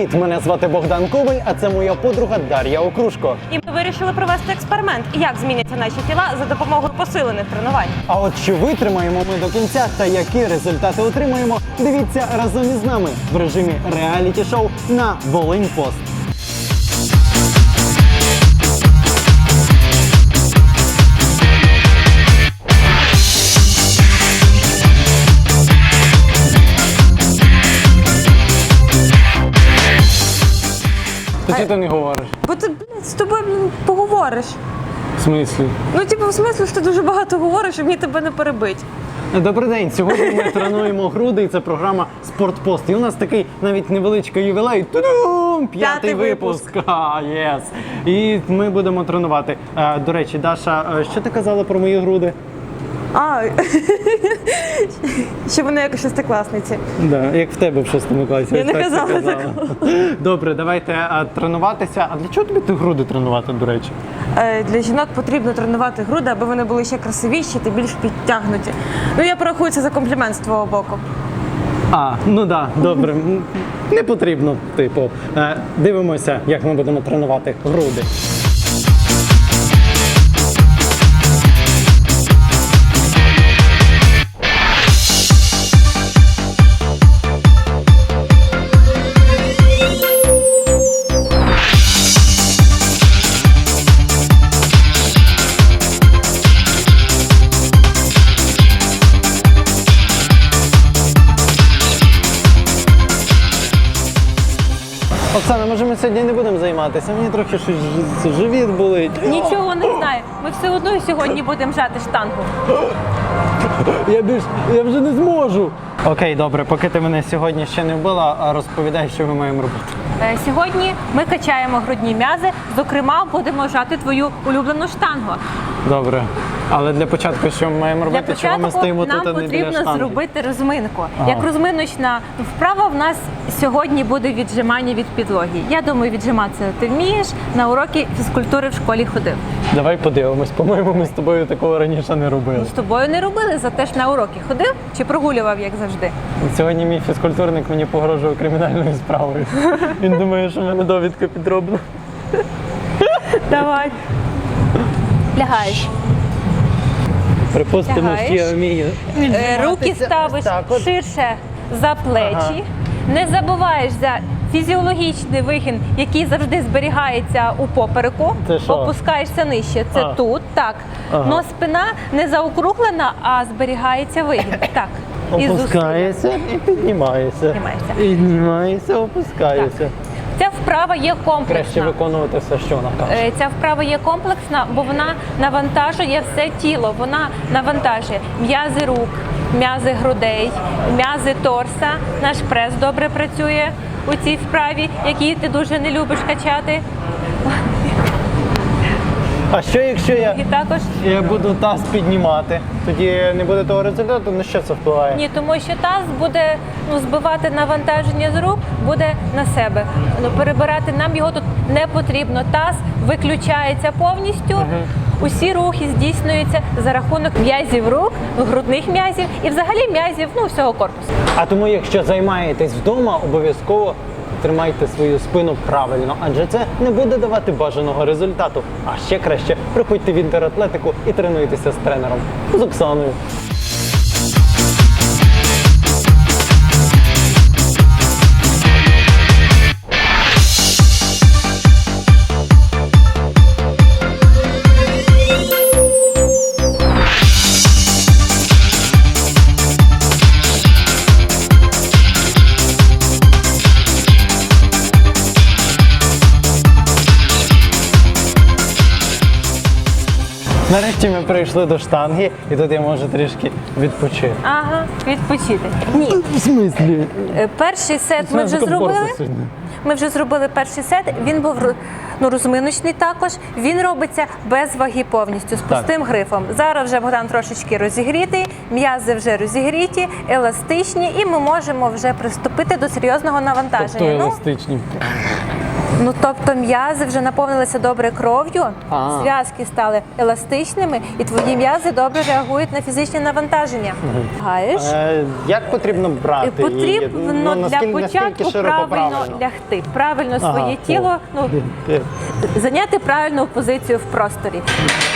Привіт! Мене звати Богдан Коваль, а це моя подруга Дар'я Окрушко. І ми вирішили провести експеримент, як зміняться наші тіла за допомогою посилених тренувань. А от чи витримаємо ми до кінця та які результати отримаємо, дивіться разом із нами в режимі реаліті шоу на Волинь Пост. То чи ти не говориш? Бо ти блядь, з тобою блін, поговориш. В смислі? Ну, типу, в смислі, що ти дуже багато говориш, і мені тебе не перебить. Добрий день. Сьогодні ми тренуємо груди, і це програма Спортпост. І у нас такий навіть невеличкий ювілей. Тудум! П'ятий П'ятий випуск. А, єс. І ми будемо тренувати. Е, До речі, Даша, е, що ти казала про мої груди? А, що вони як шестикласниці. Да, як в тебе в шостому класі. Я не так ти казала казала. Добре, давайте е, тренуватися. А для чого тобі ти груди тренувати, до речі? Е, Для жінок потрібно тренувати груди, аби вони були ще красивіші та більш підтягнуті. Ну, я порахую це за комплімент з твого боку. А, ну да, добре. Не потрібно, типу. Е, Дивимося, як ми будемо тренувати груди. Може ми сьогодні не будемо займатися? Мені трохи щось ж- живіт болить. Нічого не знаю. Ми все одно сьогодні будемо жати штангу. Я більш я вже не зможу. Окей, добре, поки ти мене сьогодні ще не вбила, а розповідай, що ми маємо робити. Е, Сьогодні ми качаємо грудні м'язи. Зокрема, будемо жати твою улюблену штангу. Добре. Але для початку, що ми маємо Для робити, чого ми початку стоїмо нам тут, а не біля потрібно штанги? зробити розминку. Ага. Як розминочна вправа в нас сьогодні буде віджимання від підлоги. Я думаю, віджиматися ти вмієш. На уроки фізкультури в школі ходив. Давай подивимось. По-моєму, ми з тобою такого раніше не робили. З тобою не робили, зате ж на уроки ходив чи прогулював, як завжди. Сьогодні мій фізкультурник мені погрожує кримінальною справою. Він думає, що в мене довідка підроблена. Давай. Лягаєш. Припустимо, що я вмію. Е, Руки ставиш так от. ширше за плечі. Не забуваєш за фізіологічний вигін, який завжди зберігається у попереку. Це що? Опускаєшся нижче. Це А. тут, так. Ага. Но спина не заокруглена, а зберігається вигін. Так. І. Опускається і піднімається. Піднімається. Піднімається, опускається. Ця вправа є Краще виконувати все, що вона каже. Е, Ця вправа є комплексна, бо вона навантажує все тіло. Вона навантажує м'язи рук, м'язи грудей, м'язи торса. Наш прес добре працює у цій вправі, який ти дуже не любиш качати. А що якщо я, І також я буду таз піднімати? Тоді не буде того результату, на що це впливає? ні, тому що таз буде ну, збивати навантаження з рук, буде на себе. Ну, перебирати нам його тут не потрібно. Таз виключається повністю. Усі рухи здійснюються за рахунок м'язів рук, грудних м'язів і взагалі м'язів ну, всього корпусу. А тому, якщо займаєтесь вдома, обов'язково тримайте свою спину правильно, адже це не буде давати бажаного результату. А ще краще приходьте в інтератлетику і тренуйтеся з тренером з Оксаною. Нарешті ми прийшли до штанги, і тут я можу трішки відпочити. Ага, відпочити. Ні, В смислі? Е, перший сет ми вже зробили. Ми вже зробили перший сет. Він був ро- ну, розминочний також. Він робиться без ваги повністю, з пустим грифом. Зараз вже Богдан трошечки розігрітий, м'язи вже розігріті, еластичні, і ми можемо вже приступити до серйозного навантаження. Тобто Ну, еластичні. Ну тобто м'язи вже наповнилися добре кров'ю, Ага. зв'язки стали еластичними, і твої м'язи добре реагують на фізичні навантаження. Гаєш? Е, як потрібно брати її? Потрібно Ну, для наскільки- початку широко правильно, правильно? лягти, правильно Ага, своє о. тіло, ну Е, зайняти правильну позицію в просторі.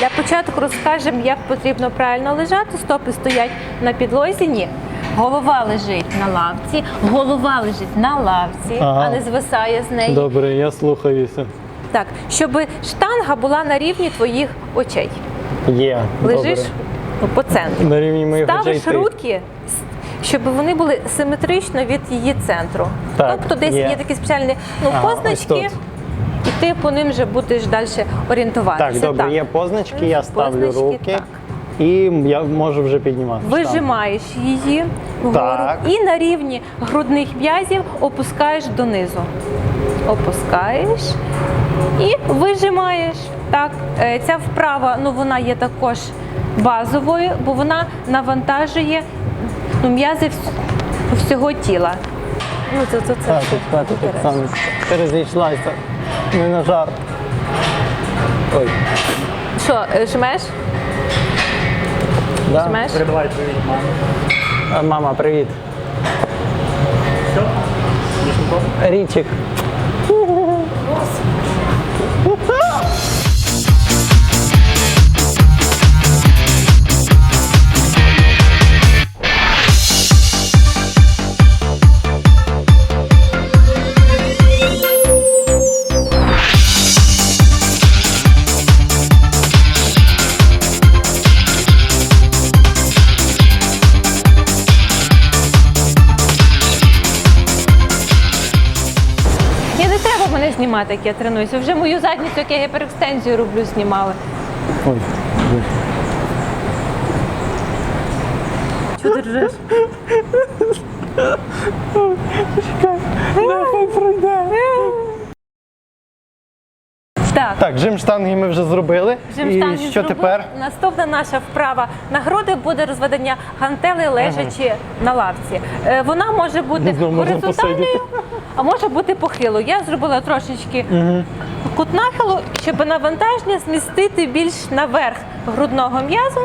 Для початку розкажемо, як потрібно правильно лежати. Стопи стоять на підлозі. Ні. Голова лежить на лавці, голова лежить на лавці, Ага. а не звисає з неї. Добре, я слухаюся. Так, щоб штанга була на рівні твоїх очей. Є. Лежиш добре. ну, по центру. На рівні моїх очей. Ставиш ти. руки, с- щоб вони були симетрично від її центру. Так, тобто десь є. є такі спеціальні ну, Ага, ось позначки, тут. і ти по ним вже будеш далі орієнтуватися. Так, добре, є позначки, я ставлю Позначки, руки так. І я можу вже піднімати. Вижимаєш її вгору Так. і на рівні грудних м'язів опускаєш донизу. Опускаєш і вижимаєш. Так, е, ця вправа ну, вона є також базовою, бо вона навантажує ну, м'язи вс- всього тіла. Ну, це, це, це, Так, тут хватить береш. Оксана. Ти розійшлася. Не на жарт. Ой. Що, е, жмеш? Да? Жмеш? Передавай привіт, мама. Мама, привіт. Все? Річик. Знімати, як я тренуюся. Вже мою задницю, як я гіперекстензію роблю, знімали. Ой. Чого ти ржеш? Так, Так, жим штанги ми вже зробили. жим І штанги що зробили. тепер? Наступна наша вправа на груди буде розведення гантели лежачи на лавці. Е, Вона може бути можна горизонтальною, посидіти. а може бути похилою. Я зробила трошечки кут нахилу, щоб навантаження змістити більш наверх грудного м'язу.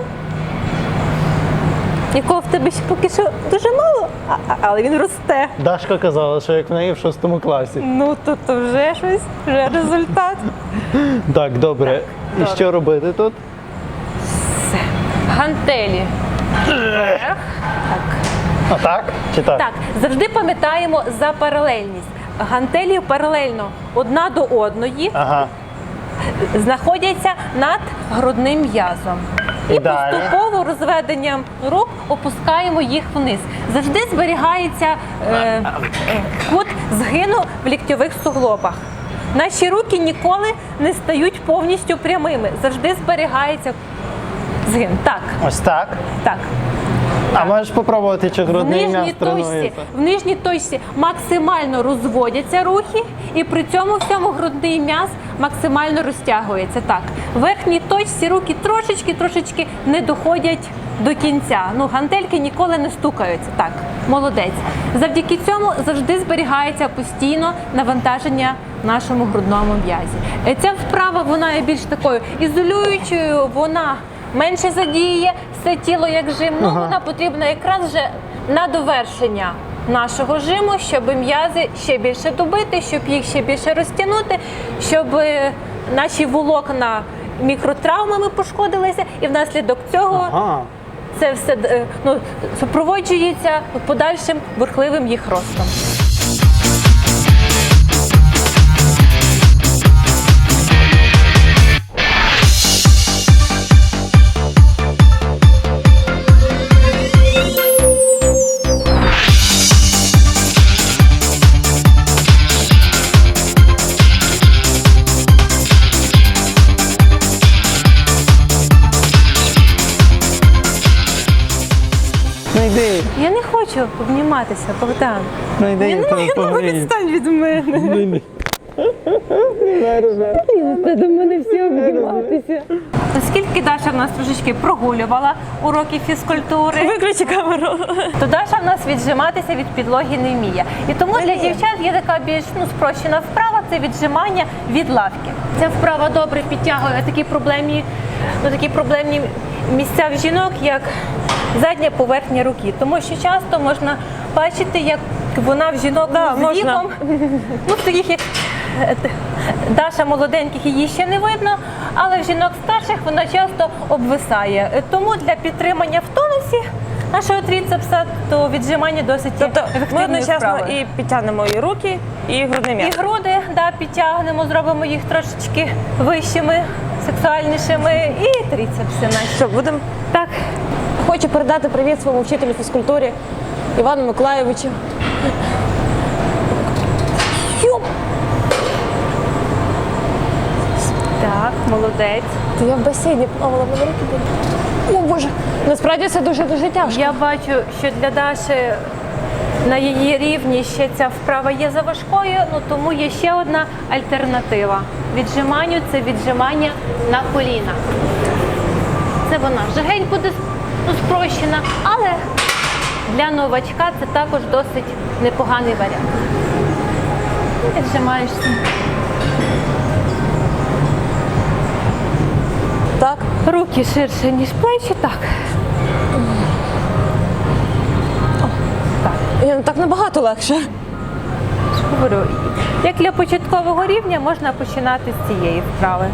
Якого в тебе ще поки що дуже мало, а- а- але він росте. Дашка казала, що як в неї в шостому класі. Ну то, то вже щось, вже результат. Так, добре. І добре. що робити тут? Все. Гантелі. Вверх. Так. А так? Чи так? так, завжди пам'ятаємо за паралельність. Гантелі паралельно одна до одної Ага. знаходяться над грудним м'язом. І, І далі? поступово розведенням рук опускаємо їх вниз. Завжди зберігається е, е, кут згину в ліктьових суглобах. Наші руки ніколи не стають повністю прямими. Завжди зберігається згин. Так, Ось так. так. А можеш спробувати, чи В грудний нижній, м'яз точці, тренується? в нижній точці максимально розводяться рухи, і при цьому всьому грудний м'яз максимально розтягується. Так, в верхній точці руки трошечки, трошечки не доходять до кінця. Ну, гантельки ніколи не стукаються. Так, молодець. Завдяки цьому завжди зберігається постійно навантаження в нашому грудному м'язі. Е, Ця вправа вона є більш такою ізолюючою, вона менше задіє все тіло як жим. Ну, вона потрібна якраз вже на довершення нашого жиму, щоб м'язи ще більше добити, щоб їх ще більше розтягнути, щоб е, наші волокна мікротравмами пошкодилися, і внаслідок цього Ага. це все е, ну, супроводжується подальшим бурхливим їх ростом. Обніматися, Богдан. ну йди, Ну, то ну, відстань від мене. Ну, йди. Та до мене всі обійматися. Оскільки Даша в нас трошечки прогулювала уроки фізкультури, Виключи камеру. то Даша в нас віджиматися від підлоги не вміє. І тому для дівчат є така більш ну, спрощена вправа це віджимання від лавки. Ця вправа добре підтягує такі проблемні, ну, такі проблемні місця в жінок, як задня поверхня руки. Тому що часто можна бачити, як вона в жінок Да, з можна. віком, ну, таких як е, Даша молоденьких її ще не видно, але в жінок старших вона часто обвисає. Е, Тому для підтримання в тонусі нашого тріцепса то віджимання досить Тобто ми ефективною одночасно вправою. і підтягнемо і руки, і грудне І груди да, підтягнемо, зробимо їх трошечки вищими, сексуальнішими, і тріцепси наші. Що, будемо? Так, Хочу передати привіт своєму вчителю фізкультурі Івану Миколаєвичу. Так, молодець. Та я в басейні плавала, мене руки болять. О Боже, насправді це дуже дуже тяжко. Я бачу, що для Даші на її рівні ще ця вправа є заважкою, ну тому є ще одна альтернатива. Віджиманню це віджимання на коліна. Це вона вже геть буде ну, спрощена, але для новачка це також досить непоганий варіант. Віджимаєшся. Так. Руки ширше, ніж плечі, так. Я, ну, так набагато легше. Говорю, як для початкового рівня можна починати з цієї вправи.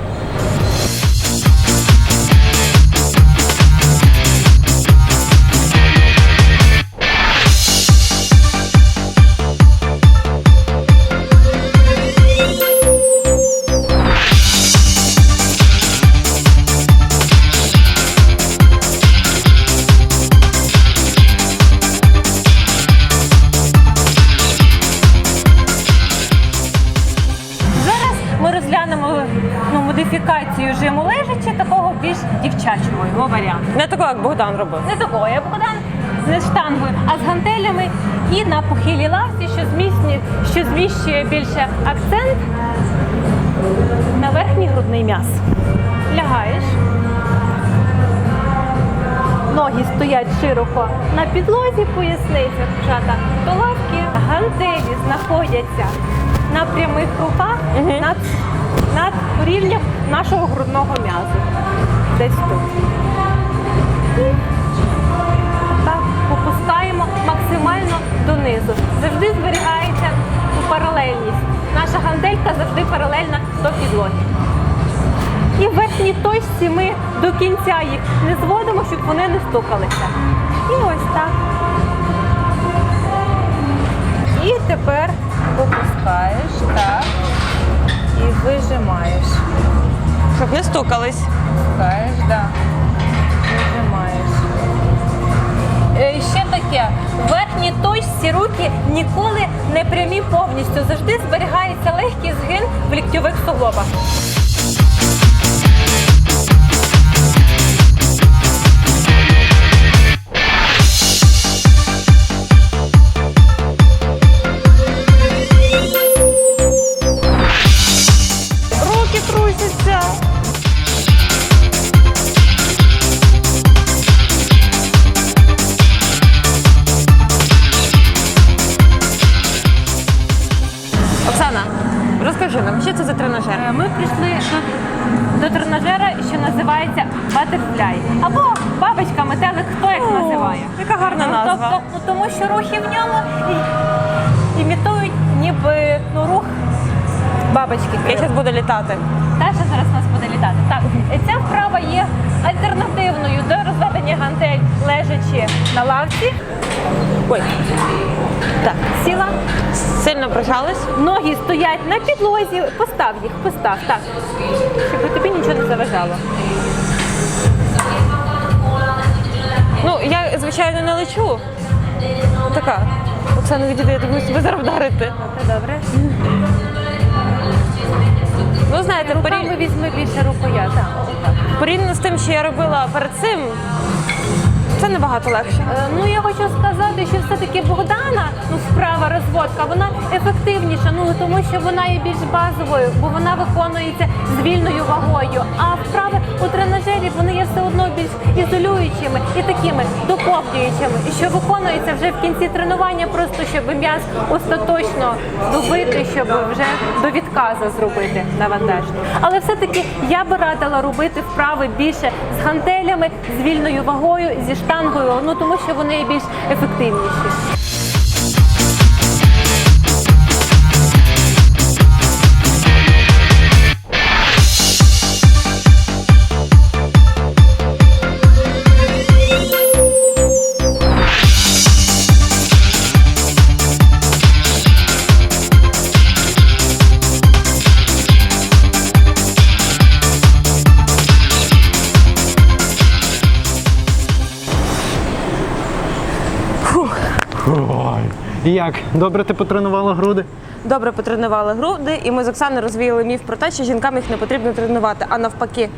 Як Богдан робив. Не такого, як Богдан не штангою, а з гантелями і на похилій лавці, що зміцнює, що зміщує більше акцент на верхній грудний м'яз. Лягаєш. Ноги стоять широко на підлозі, поясниця вжата до лавки. Гантелі знаходяться на прямих руках над, над рівнем нашого грудного м'язу. Десь тут. Так, опускаємо максимально донизу. Завжди зберігається паралельність. Наша гантелька завжди паралельна до підлоги. І в верхній точці ми до кінця їх не зводимо, щоб вони не стукалися. І ось так. І тепер опускаєш, так. І вижимаєш. Щоб не стукались. Опускаєш, так. Вижимаєш. Ще таке, в верхній точці руки ніколи не прямі повністю. Завжди зберігається легкий згин в ліктьових суглобах. Бабочка метелик, хто як називає. Яка гарна Ну, назва. Тобто, ну, тому що рухи в ньому і- імітують ніби ну, рух бабочки. Я зараз буду літати. Даша зараз у нас буде літати. Так, ця вправа є альтернативною до розведення гантель лежачи на лавці. Ой. Так, Сіла, сильно прижались. ноги стоять на підлозі. Постав їх, постав, так. Щоб тобі нічого не заважало. Звичайно, не лечу. Така. Оксана, відійде, я думаю, себе зараз вдарити. Добре. Ну, знаєте, порівняно візьми більше рукоя. Так, отак. порівняно з тим, що я робила перед цим, Це набагато легше. Е, Ну я хочу сказати, що все-таки Богдана, ну вправа розводка, вона ефективніша, ну тому що вона є більш базовою, бо вона виконується з вільною вагою. А вправи у тренажері вони є все одно більш ізолюючими і такими доповнюючими, і що виконується вже в кінці тренування, просто щоб м'яз остаточно добити, щоб вже до відказу зробити навантаження. Але все-таки я би радила робити вправи більше з гантелями, з вільною вагою, зі штангою, ну тому що вони більш ефективніші. Як? Добре ти потренувала груди? Добре потренували груди, і ми з Оксаною розвіяли міф про те, що жінкам їх не потрібно тренувати, а навпаки,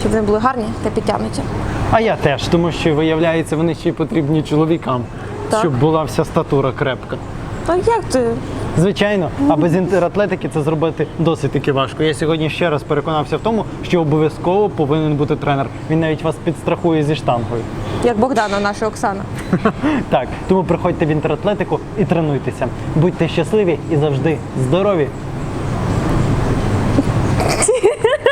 щоб вони були гарні та підтягнуті. А я теж, тому що виявляється, вони ще й потрібні чоловікам, Так. щоб була вся статура крепка. А як ти? Звичайно, а без інтератлетики це зробити досить таки важко. Я сьогодні ще раз переконався в тому, що обов'язково повинен бути тренер. Він навіть вас підстрахує зі штангою. Як Богдана, наша Оксана. так, тому приходьте в інтератлетику і тренуйтеся. Будьте щасливі і завжди здорові.